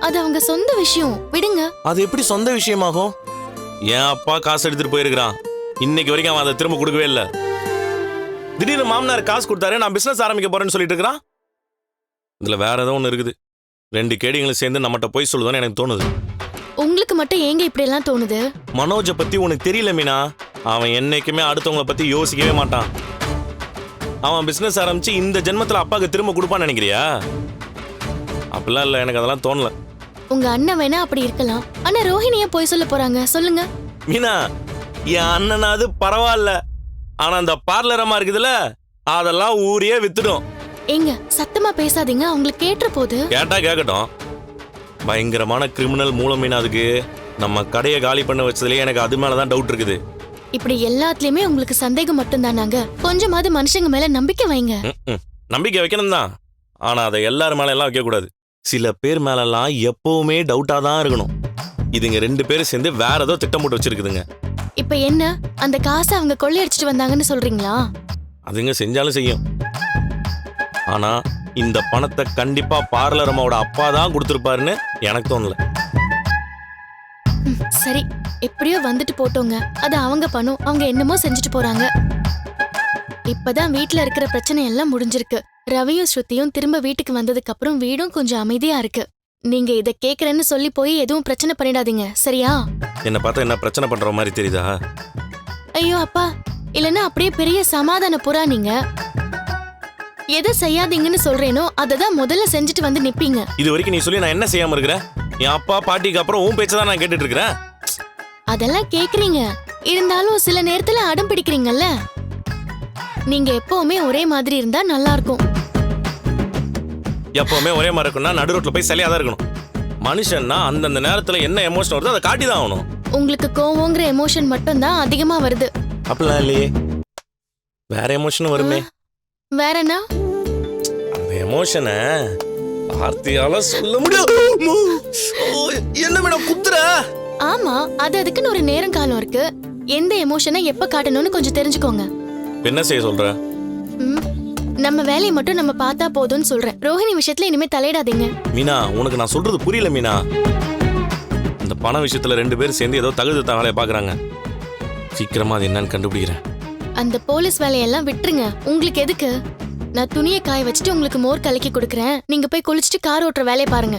அது அவங்க சொந்த விஷயம். விடுங்க. அது எப்படி சொந்த விஷயமாகும்? என் அப்பா காசு எடுத்துட்டு போயிருக்கிறான். இன்னைக்கு வரைக்கும் அவன் அதை திரும்ப கொடுக்கவே இல்லை. திடீர்னு மாமனார் காசு கொடுத்தாரு நான் பிசினஸ் ஆரம்பிக்க போறேன்னு சொல்லிட்டு இருக்கிறான். இதுல வேற ஏதோ ஒன்று இருக்குது. ரெண்டு கேடிங்களும் சேர்ந்து நம்மகிட்ட போய் சொல்லுதான்னு எனக்கு தோணுது. உங்களுக்கு மட்டும் ஏங்க இப்படி எல்லாம் தோணுது? மனோஜை பத்தி உனக்கு தெரியல மீனா? அவன் என்னைக்குமே அடுத்தவங்கள பத்தி யோசிக்கவே மாட்டான். அவன் பிசினஸ் ஆரம்பிச்சு இந்த ஜென்மத்துல அப்பாவுக்கு திரும்ப கொடுப்பான்னு நினைக்கிறியா? அப்படிலாம் இல்லை எனக்கு அதெல்லாம் தோணல. உங்க அண்ணன் வேணா அப்படி இருக்கலாம். ஆனா ரோஹிணிய போய் சொல்ல போறாங்க? சொல்லுங்க. மீனா என் அண்ணனாவது பரவாயில்ல. ஆனா அந்த பார்லரமா இருக்குதுல்ல அதெல்லாம் ஊரே வித்துடும். ஏங்க சத்தமா பேசாதீங்க அவங்களுக்கு கேட்டுற போது. கேட்டா கேட்கட்டும் பயங்கரமான கிரிமினல் மூலம் மீனா அதுக்கு. நம்ம கடையை காலி பண்ண வச்சதுலயே எனக்கு அது மேலதான் டவுட் இருக்குது. இப்படி எல்லாத்துலயுமே உங்களுக்கு சந்தேகம் மட்டும்தானாங்க? கொஞ்சமாவது மனுஷங்க மேல நம்பிக்கை வைங்க. நம்பிக்கை வைக்கணும் தான் ஆனா அதை எல்லார் மேல எல்லாம் வைக்க கூடாது சில பேர் மேலெல்லாம் எப்பவுமே டவுட்டா தான் இருக்கணும். இதுங்க ரெண்டு பேரும் சேர்ந்து வேற ஏதோ திட்டம் போட்டு வச்சிருக்குதுங்க. இப்ப என்ன? அந்த காசை அவங்க கொள்ளையடிச்சிட்டு வந்தாங்கன்னு சொல்றீங்களா? அதுங்க செஞ்சாலும் செய்யும். ஆனா இந்த பணத்தை கண்டிப்பா பார்லர் அம்மாவோட அப்பா தான் கொடுத்துருப்பாருன்னு எனக்கு தோணல. ம், சரி. எப்படியோ வந்துட்டு போட்டோங்க. அது அவங்க பணம். அவங்க என்னமோ செஞ்சுட்டு போறாங்க. இப்பதான் வீட்ல இருக்கிற பிரச்சனை எல்லாம் முடிஞ்சிருக்கு. ரவியும் ஸ்ருதியும் திரும்ப வீட்டுக்கு வந்ததுக்கு அப்புறம் வீடும் கொஞ்சம் அமைதியா இருக்கு. நீங்க இத கேக்குறேன்னு சொல்லி போய் எதுவும் பிரச்சனை பண்ணிடாதீங்க சரியா? என்னை பார்த்தா என்ன பிரச்சனை பண்ற மாதிரி தெரியுதா? ஐயோ அப்பா இல்லனா அப்படியே பெரிய சமாதான புறா நீங்க. எதை செய்யாதீங்கன்னு சொல்றேனோ அதை தான் முதல்ல செஞ்சுட்டு வந்து நிப்பீங்க. இது வரைக்கும் நீ சொல்லி நான் என்ன செய்யாம இருக்கிறேன் என் அப்பா பாட்டிக்கு அப்புறம் உன் பேச்சை தான் நான் கேட்டுட்டு இருக்கிறேன். அதெல்லாம் கேக்குறீங்க. இருந்தாலும் சில நேரத்துல அடம் பிடிக்கிறீங்கல்ல? நீங்க எப்பவுமே ஒரே மாதிரி இருந்தா நல்லா இருக்கும். எப்பவுமே ஒரே மாதிரி இருக்கும்னா நடு ரோட்ல போய் சரியா தான் இருக்கணும். மனுஷன்னா அந்தந்த நேரத்துல என்ன எமோஷன் வருதோ அதை காட்டி தான் ஆகணும். உங்களுக்கு கோவங்கிற எமோஷன் மட்டும்தான் அதிகமா வருது. அப்படிலாம் இல்லையே. வேற எமோஷனும் வருமே. வேற என்ன? அந்த எமோஷனை வார்த்தையால சொல்ல முடியாது. என்ன மேடம் குத்துற? ஆமா அது அதுக்குன்னு ஒரு நேரம் காலம் இருக்கு. எந்த எமோஷனை எப்ப காட்டணும்னு கொஞ்சம் தெரிஞ்சுக்கோங்க. என்ன செய்ய சொல்ற? நம்ம வேலையை மட்டும் நம்ம பார்த்தா போதும்னு சொல்றேன். ரோஹிணி விஷயத்துல இனிமே தலையிடாதீங்க. மீனா உனக்கு நான் சொல்றது புரியல மீனா. இந்த பண விஷயத்துல ரெண்டு பேரும் சேர்ந்து ஏதோ தகுதி தகவலை பாக்குறாங்க சீக்கிரமா அது என்னன்னு கண்டுபிடிக்கிறேன். அந்த போலீஸ் வேலையெல்லாம் விட்டுருங்க. உங்களுக்கு எதுக்கு? நான் துணியை காய வச்சுட்டு உங்களுக்கு மோர் கலக்கி கொடுக்குறேன். நீங்க போய் குளிச்சுட்டு கார் ஓட்டுற வேலையை பாருங்க.